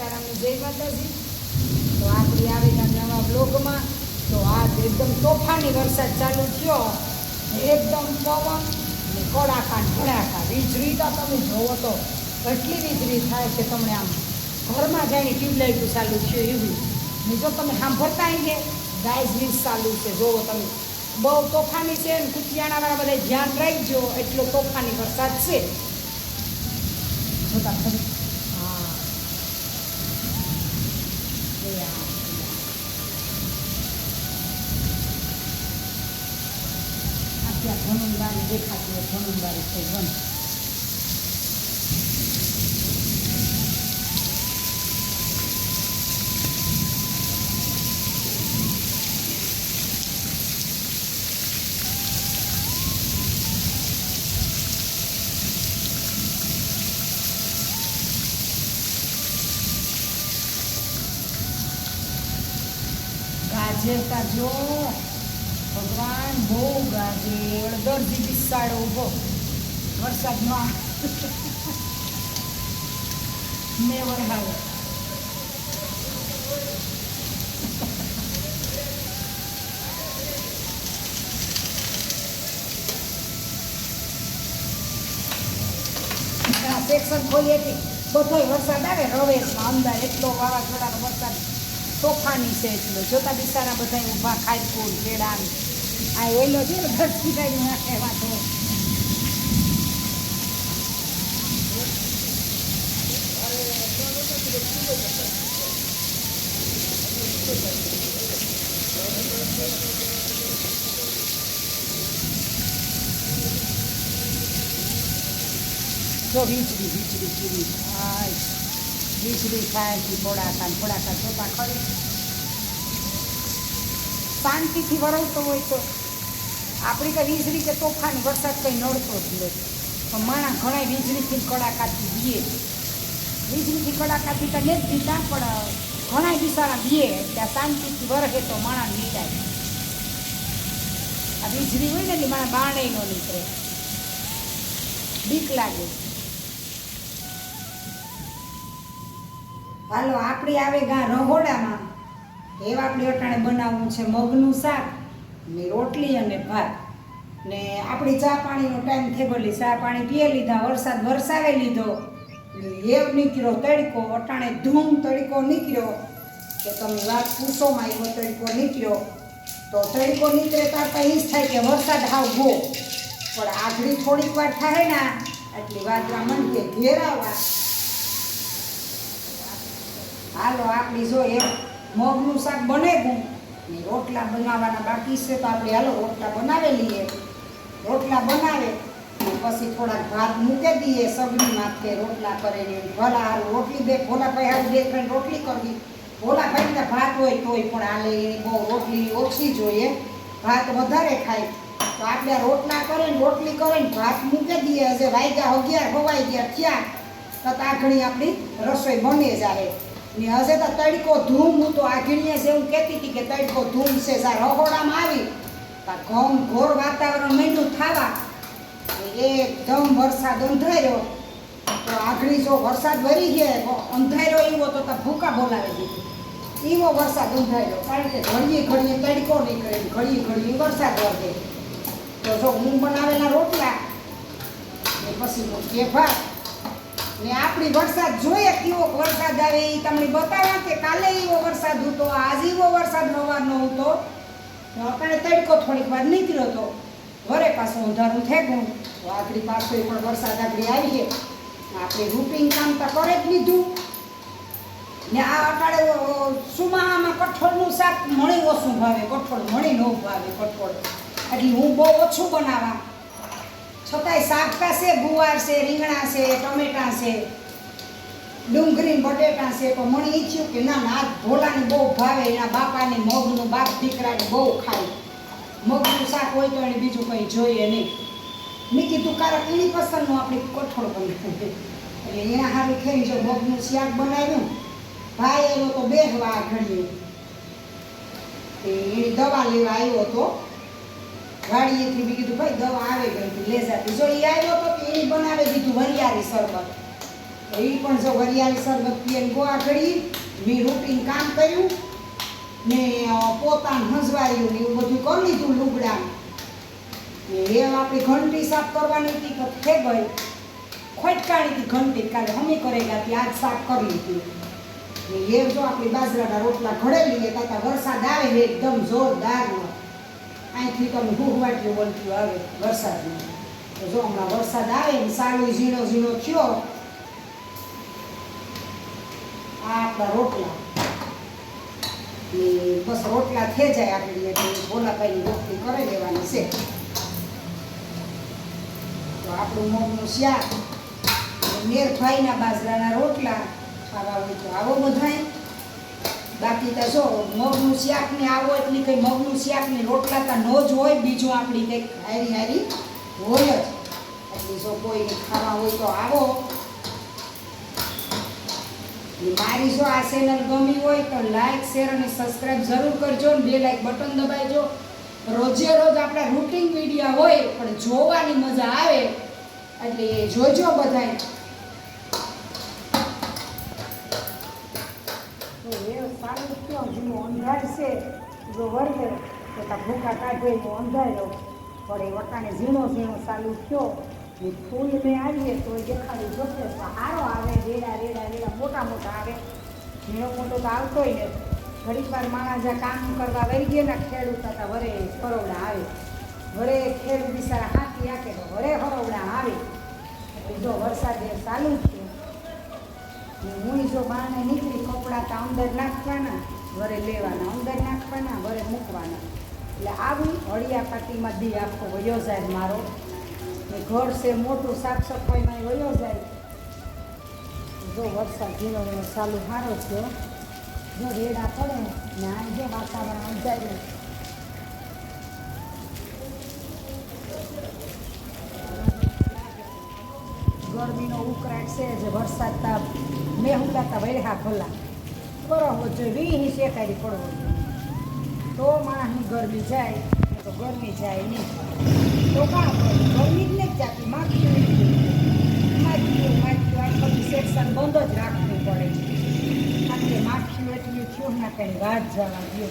સીતારામની જય માતાજી. તો આપણી આવેલા નવા બ્લોગમાં તો આજ એકદમ તોફાની વરસાદ ચાલુ થયો. એકદમ પવન ને કડાકા ભડાકા. વીજળી તો તમે જોવો તો એટલી વીજળી થાય કે તમને આમ ઘરમાં જઈને ટ્યુબલાઇટ ચાલુ થયું એવી. ને જો તમે સાંભળતા કે ગાય વીજ ચાલુ છે. જોવો તમે. બહુ તોફાની છે ને કુતિયાણાવાળા બધા ધ્યાન રાખજો, એટલો તોફાની વરસાદ છે. જોતા ખરી આ ત્યાં ઘણું બારી દેખાતું હોય ઘણું બારી થઈ બંધ ગાજરતા જો ભગવાન બહુ ગાજે અડધરથી બિસાડો ઊભો. વરસાદનો મેં વરહાવે. સેક્શન ખોલી હતી બધોય વરસાદ આવે, રવેશમાં અમદાવાદ એટલો વાવાઝોડાનો વરસાદ. તોફાની છે એટલો જોતા બિચારા બધા ઊભા ખાઈપુર કેળા ને. આ એલો છે ને ઘર છીટાઈ નાખે વાંધો જો વીજળી વીજળી કેવી થાય વીજળી થાય કે થોડાકા ને થોડાકા જોતા ખરી. શાંતિથી વરવતો હોય તો આપણી તો વીજળી કે તોફાન, વરસાદ કંઈ નડતો જ નથી પણ માણા ઘણા વીજળીથી કડાકાથી દીએ વીજળીથી કડાકાથી તો નથી દીધા પણ ઘણા બિસારા દીએ ત્યાં શાંતિથી વરહે તો માણા નીટાય આ વીજળી હોય ને એટલે મારા બાણે ન નીકળે. બીક લાગે. હાલો, આપણી આવે ગા રહોડામાં. એવા આપણે અટાણે બનાવવું છે મગનું શાક ને રોટલી અને ભાત. ને આપણી ચા પાણીનો ટાઈમ થેબલી ચા પાણી પીએ લીધા, વરસાદ વરસાવે લીધો. એવ નીકળ્યો તડકો, અટાણે ધૂમ તડકો નીકળ્યો કે તમે વાત પૂછોમાં એવો તડકો નીકળ્યો. તો તડકો નીકળે તો આપણે એ જ થાય કે વરસાદ હાવ ગો પણ આગળી થોડીક વાર થાય ને એટલી વાતમાં મન કે ઘેરાવા હાલો આપણી જો એક મગનું શાક બનેગું ને રોટલા બનાવવાના બાકી છે તો આપણે હાલો રોટલા બનાવી લઈએ. રોટલા બનાવે પછી થોડાક ભાત મૂકી દઈએ સગડી માથે રોટલા કરે ને ભલા હારું રોટલી બે, ભોલાભાઈ હારું બે ત્રણ રોટલી કરવી. ભોલા ને ભાત હોય તોય પણ હાલે એની બહુ રોટલી ઓછી જોઈએ. ભાત વધારે ખાય. તો આપણે રોટલા કરે ને રોટલી કરે ને ભાત મૂકી દઈએ. હજે વાગ્યા અગિયાર હોવાઈ ગયા થયા તો તાઘણી આપણી રસોઈ બને જાય. ને હજે તો તડકો ધૂમ, હું તો આગળીએ જેવું કહેતી હતી કે તડકો ધૂમ છે, જા રહોડામાં આવી. તો ઘઉં ઘોર વાતાવરણ માંડ્યું થાવા. એકદમ વરસાદ અંધાર્યો. તો આગળ જો વરસાદ વરી ગયા અંધાર્યો એવો તો તા ભૂકા બોલાવી દીધી. એવો વરસાદ અંધાર્યો, કારણ કે ઘડીએ ઘડીએ તડકો નીકળે ઘડીએ ઘડીએ વરસાદ વધે તો જો હું બનાવેલા રોટલા, ને પછી કે ભાત ને આપણી વરસાદ જોઈએ કેવો વરસાદ આવે એ તમને બતાવ્યા કે કાલે એવો વરસાદ હતો, આજે એવો વરસાદ સવારનો હતો. આપણે તડકો થોડીક વાર નીકળ્યો હતો વરે પાછું અંધારું થઈ ગયું. તો આપણી એ પણ વરસાદ આગળ આવી છે આપણે રૂપિંગ કામ તો કરે જ લીધું. ને આ અટાળે સુમાહામાં કઠોળનું શાક મણી ઓછું ભાવે, કઠોળ મણી ન ભાવે કઠોળ. એટલે હું બહુ ઓછું બનાવવા. છતાંય શાકતા છે ગુવાર છે, રીંગણા છે, ટમેટા છે, ડુંગળી બટેટા છે. તો મને ઈચ્છ્યું કે ના ના ભોલાને બહુ ભાવે, એના બાપાને મગનું બાપ દીકરાને બહુ ખાય. મગનું શાક હોય તો એને બીજું કંઈ જોઈએ નહીં. મેં કીધું કારણ એની પસંદનું આપણે કઠોળ બનાવ્યું એટલે એના સારું થઈને જો મગનું શાક બનાવ્યું, ભાઈ એનો તો બેહવા ઘડીએ. તે એની દવા લેવા આવ્યો તો વાડીએથી મેં કીધું, ભાઈ, દવા આવે ગઈ હતી લે જાતી જો એ આવ્યો તો એ બનાવે દીધું વરિયાળી શરબત. એ પણ જો વરિયાળી શરબત પીએ ગોવા ઘડી, મેં રૂટીન કામ કર્યું, ને પોતાને હંજવાયું ને એવું બધું કરી લીધું લુગડા એ આપણી ઘંટી સાફ કરવાની હતી તો થઈ ગઈ ખોટકાણી હતી ઘંટી, કાલે હમી કરેલા હતી આજ સાફ કરી લીધી. એ જો આપણી બાજરાના રોટલા ઘડેલી એ તાતા વરસાદ આવે ને એકદમ જોરદારનો અહીંથી તમે હુહવાટ્યું બોલતું આવે વરસાદમાં તો જો હમણાં વરસાદ આવે ને સારું ઝીણો ઝીણો થયો, આ આપણા રોટલા. બસ રોટલા થઈ જાય આપણી એટલે ભોલાભાઈની રોટલી કરી દેવાની છે. તો આપણું મગનું શાક, મેરભાઈના બાજરાના રોટલા, ખાવા હોય તો આવો બધાય. બાકી તો જો, મગનું શાક ને આવો એટલી કંઈ મગનું શાક ને રોટલા તો ન જ હોય, બીજું આપણી કંઈક હારી હારી હોય જ. એટલે જો કોઈ ખાવા હોય તો આવો. મારી જો આ ચેનલ ગમી હોય તો લાઈક શેર અને સબસ્ક્રાઇબ જરૂર કરજો ને બે લાઈક બટન દબાવજો. રોજે રોજ આપણા રૂટિન મીડિયા હોય, પણ જોવાની મજા આવે. એટલે જોજો બધાય. સારું કયો અંધાર છે, જો વર્ગે તો તા ભૂકા કાઢે તો અંધારો પણ એ વટાણે ઝીણો ઝીણો ચાલુ થયો એ ફૂલ મેં આવીએ તો એ દેખાડી જોશે સારો આવે, રેડા રેડા રેડા મોટા મોટા આવે. ઝીણો મોટો તો આવતોય ને. ઘડીક માણસ આ કામ કરવા વહી ગયા ખેડૂત હતા વરે ફરોવડા આવે. વરે ખેડૂત બિચારા હાથી આકે તો વરે આવે. જો વરસાદ ચાલુ હું જો બહારને નીકળી કપડાં તો અંદર નાખવાના, વરે લેવાના, અંદર નાખવાના, વરે મૂકવાના. એટલે આવી હળિયા પાટીમાં દી આખો વયો જાય મારો. ને ઘર છે, મોટું સાફ સફાઈમાં વયો જાય. જો વરસાદ ધીરો ચાલુ સારો છે જો રેડા પડે ને આ જે વાતાવરણ અંજાય ગરમીનો ઉકળાટ છે જે વરસાદ તા મેં હુકાતા વૈરહા ખોલા. બરોબર જોઈએ વીહી શેકારી પડવો. તો માણસની ગરમી જાય તો ગરમી જાય નહીં. તો કાં ગરમી જ નહીં જાતી, માખી માખીઓ માખીઓ આ સેક્શન બંધ જ રાખવું પડે. કારણ કે માખીઓ એટલી થયું ના કંઈ. વાત જવા દો